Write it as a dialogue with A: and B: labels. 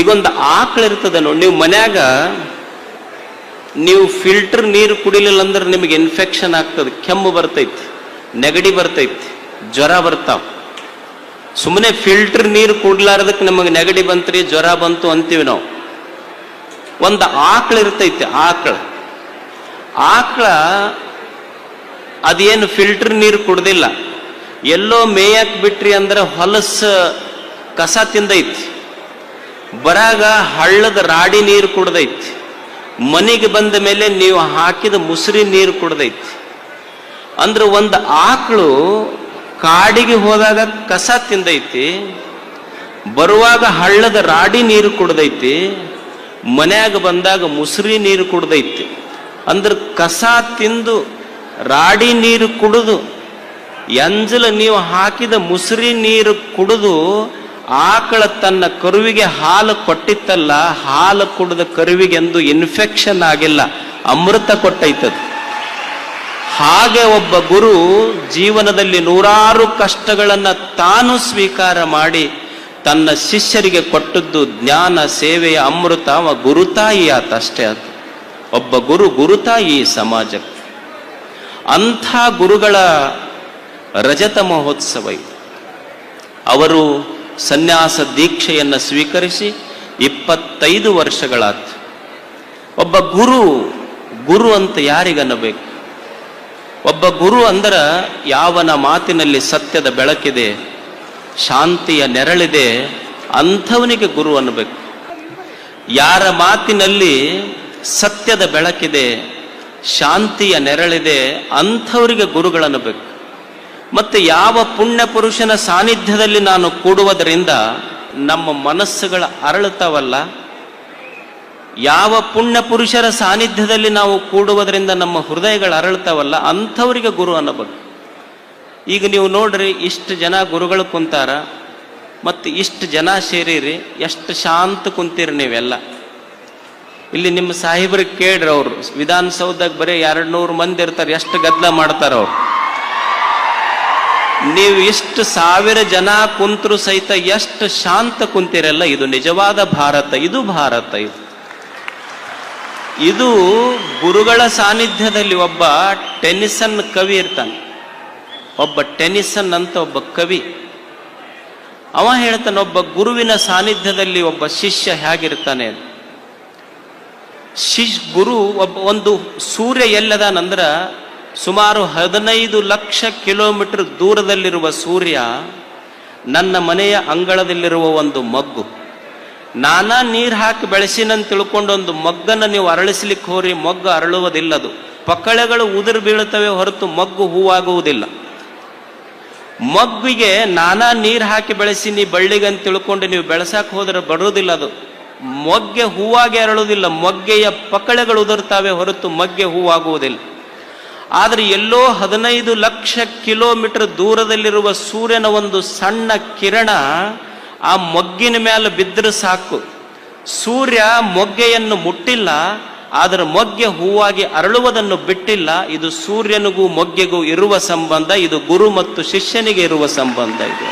A: ಈಗೊಂದು ಆಕಳ ಇರ್ತದೆ ನೋಡಿ, ನೀವು ಮನ್ಯಾಗ ನೀವು ಫಿಲ್ಟರ್ ನೀರು ಕುಡಿಲಿಲ್ಲ ಅಂದ್ರೆ ನಿಮಗೆ ಇನ್ಫೆಕ್ಷನ್ ಆಗ್ತದೆ. ಕೆಮ್ಮು ಬರ್ತೈತಿ, ನೆಗಡಿ ಬರ್ತೈತಿ, ಜ್ವರ ಬರ್ತಾವ. ಸುಮ್ಮನೆ ಫಿಲ್ಟರ್ ನೀರು ಕುಡ್ಲಾರ್ದಕ್ಕೆ ನಮಗೆ ನೆಗಡಿ ಬಂತ್ರಿ, ಜ್ವರ ಬಂತು ಅಂತೀವಿ ನಾವು. ಒಂದು ಆಕಳ ಇರ್ತೈತಿ, ಆಕಳ. ಆಕಳ ಅದೇನು ಫಿಲ್ಟರ್ ನೀರು ಕುಡ್ದಿಲ್ಲ. ಎಲ್ಲೋ ಮೇಯಕ್ ಬಿಟ್ರಿ ಅಂದ್ರೆ ಹೊಲಸ ಕಸ ತಿಂದೈತಿ. ಬರಾಗ ಹಳ್ಳದ ರಾಡಿ ನೀರು ಕುಡ್ದೈತಿ. ಮನೆಗೆ ಬಂದ ಮೇಲೆ ನೀವು ಹಾಕಿದ ಮುಸುರಿ ನೀರು ಕುಡ್ದೈತಿ. ಅಂದ್ರೆ ಒಂದು ಆಕಳು ಕಾಡಿಗೆ ಹೋದಾಗ ಕಸ ತಿಂದೈತಿ, ಬರುವಾಗ ಹಳ್ಳದ ರಾಡಿ ನೀರು ಕುಡ್ದೈತಿ, ಮನ್ಯಾಗ ಬಂದಾಗ ಮುಸುರಿ ನೀರು ಕುಡ್ದೈತಿ. ಅಂದ್ರೆ ಕಸ ತಿಂದು ರಾಡಿ ನೀರು ಕುಡಿದು, ಎಂಜಲ ನೀವು ಹಾಕಿದ ಮುಸುರಿ ನೀರು ಕುಡಿದು ಆಕಳ ತನ್ನ ಕರುವಿಗೆ ಹಾಲು ಕೊಟ್ಟಿತ್ತಲ್ಲ, ಹಾಲು ಕುಡಿದ ಕರುವಿಗೆ ಎಂದು ಇನ್ಫೆಕ್ಷನ್ ಆಗಿಲ್ಲ, ಅಮೃತ ಕೊಟ್ಟೈತದು. ಹಾಗೆ ಒಬ್ಬ ಗುರು ಜೀವನದಲ್ಲಿ ನೂರಾರು ಕಷ್ಟಗಳನ್ನ ತಾನು ಸ್ವೀಕಾರ ಮಾಡಿ ತನ್ನ ಶಿಷ್ಯರಿಗೆ ಕೊಟ್ಟದ್ದು ಜ್ಞಾನ, ಸೇವೆಯ ಅಮೃತ, ಅವ ಗುರುತಾಯಿ ಆತ ಅಷ್ಟೇ ಅದು ಒಬ್ಬ ಗುರು ಗುರುತಾಯಿ ಸಮಾಜಕ್ಕೆ. ಅಂಥ ಗುರುಗಳ ರಜತ ಮಹೋತ್ಸವ ಅವರು ಸನ್ಯಾಸ ದೀಕ್ಷೆಯನ್ನು ಸ್ವೀಕರಿಸಿ ಇಪ್ಪತ್ತೈದು ವರ್ಷಗಳಾತು ಒಬ್ಬ ಗುರು ಗುರು ಅಂತ ಯಾರಿಗನ್ನಬೇಕು? ಒಬ್ಬ ಗುರು ಅಂದ್ರೆ ಯಾವನ ಮಾತಿನಲ್ಲಿ ಸತ್ಯದ ಬೆಳಕಿದೆ, ಶಾಂತಿಯ ನೆರಳಿದೆ, ಅಂಥವನಿಗೆ ಗುರು ಅನ್ನಬೇಕು. ಯಾರ ಮಾತಿನಲ್ಲಿ ಸತ್ಯದ ಬೆಳಕಿದೆ, ಶಾಂತಿಯ ನೆರಳಿದೆ, ಅಂಥವರಿಗೆ ಗುರುಗಳನ್ನಬೇಕು. ಮತ್ತೆ ಯಾವ ಪುಣ್ಯ ಪುರುಷನ ಸಾನ್ನಿಧ್ಯದಲ್ಲಿ ನಾನು ಕೂಡುವುದರಿಂದ ನಮ್ಮ ಮನಸ್ಸುಗಳ ಅರಳುತ್ತವಲ್ಲ? ಯಾವ ಪುಣ್ಯ ಪುರುಷರ ಸಾನ್ನಿಧ್ಯದಲ್ಲಿ ನಾವು ಕೂಡುವುದರಿಂದ ನಮ್ಮ ಹೃದಯಗಳು ಅರಳುತ್ತವಲ್ಲ? ಅಂಥವರಿಗೆ ಗುರು ಅನ್ನಬಹುದು. ಈಗ ನೀವು ನೋಡ್ರಿ, ಇಷ್ಟು ಜನ ಗುರುಗಳು ಕುಂತಾರ, ಮತ್ತು ಇಷ್ಟು ಜನ ಸೇರಿರಿ, ಎಷ್ಟು ಶಾಂತ ಕುಂತೀರಿ ನೀವೆಲ್ಲ. ಇಲ್ಲಿ ನಿಮ್ಮ ಸಾಹೇಬ್ರಿಗೆ ಕೇಳ್ರಿ ಅವರು, ವಿಧಾನಸೌಧಕ್ಕೆ ಬರೀ ಎರಡು ನೂರು ಮಂದಿ ಇರ್ತಾರೆ, ಎಷ್ಟು ಗದ್ದಲ ಮಾಡ್ತಾರೆ ಅವ್ರು. ನೀವು ಇಷ್ಟು ಸಾವಿರ ಜನ ಕುಂತರು ಸಹಿತ ಎಷ್ಟು ಶಾಂತ ಕುಂತಿರಲ್ಲ. ಇದು ನಿಜವಾದ ಭಾರತ, ಇದು ಭಾರತ ಇದು. ಇದು ಗುರುಗಳ ಸಾನ್ನಿಧ್ಯದಲ್ಲಿ ಒಬ್ಬ ಟೆನಿಸನ್ ಕವಿ ಇರ್ತಾನೆ. ಒಬ್ಬ ಟೆನಿಸನ್ ಅಂತ ಒಬ್ಬ ಕವಿ. ಅವ ಹೇಳ್ತಾನೆ, ಒಬ್ಬ ಗುರುವಿನ ಸಾನ್ನಿಧ್ಯದಲ್ಲಿ ಒಬ್ಬ ಶಿಷ್ಯ ಹೇಗಿರ್ತಾನೆ. ಶಿಶ್ ಗುರು ಒಬ್ಬ ಒಂದು ಸೂರ್ಯ ಎಲ್ಲದಾನಂದ್ರ ಸುಮಾರು ಹದಿನೈದು ಲಕ್ಷ ಕಿಲೋಮೀಟರ್ ದೂರದಲ್ಲಿರುವ ಸೂರ್ಯ ನನ್ನ ಮನೆಯ ಅಂಗಳದಲ್ಲಿರುವ ಒಂದು ಮಗ್ಗು. ನಾನಾ ನೀರು ಹಾಕಿ ಬೆಳೆಸಿನಂತ ತಿಳ್ಕೊಂಡು ಒಂದು ಮಗ್ಗನ್ನು ನೀವು ಅರಳಿಸ್ಲಿಕ್ಕೆ ಹೋರಿ, ಮಗ್ಗು ಅರಳುವುದಿಲ್ಲದು. ಪಕ್ಕಳೆಗಳು ಉದುರು ಬೀಳುತ್ತವೆ ಹೊರತು ಮಗ್ಗು ಹೂವಾಗುವುದಿಲ್ಲ. ಮಗ್ಗಿಗೆ ನಾನಾ ನೀರು ಹಾಕಿ ಬೆಳೆಸಿನಿ ಬಳ್ಳಿಗೆ ಅಂತ ತಿಳ್ಕೊಂಡು ನೀವು ಬೆಳೆಸಕ್ಕೆ ಹೋದ್ರೆ ಬರುವುದಿಲ್ಲ ಅದು ಮೊಗ್ಗೆ ಹೂವಾಗಿ ಅರಳುವುದಿಲ್ಲ, ಮೊಗ್ಗೆಯ ಪಕ್ಕಳೆಗಳು ಉದುರ್ತಾವೆ ಹೊರತು ಮಗ್ಗೆ ಹೂವಾಗುವುದಿಲ್ಲ. ಆದರೆ ಎಲ್ಲೋ ಹದಿನೈದು ಲಕ್ಷ ಕಿಲೋಮೀಟರ್ ದೂರದಲ್ಲಿರುವ ಸೂರ್ಯನ ಒಂದು ಸಣ್ಣ ಕಿರಣ ಆ ಮೊಗ್ಗಿನ ಮೇಲೆ ಬಿದ್ದರೆ ಸಾಕು. ಸೂರ್ಯ ಮೊಗ್ಗೆಯನ್ನು ಮುಟ್ಟಿಲ್ಲ, ಆದರೆ ಮೊಗ್ಗೆ ಹೂವಾಗಿ ಅರಳುವುದನ್ನು ಬಿಟ್ಟಿಲ್ಲ. ಇದು ಸೂರ್ಯನಿಗೂ ಮೊಗ್ಗೆಗೂ ಇರುವ ಸಂಬಂಧ, ಇದು ಗುರು ಮತ್ತು ಶಿಷ್ಯನಿಗೆ ಇರುವ ಸಂಬಂಧ ಇದು.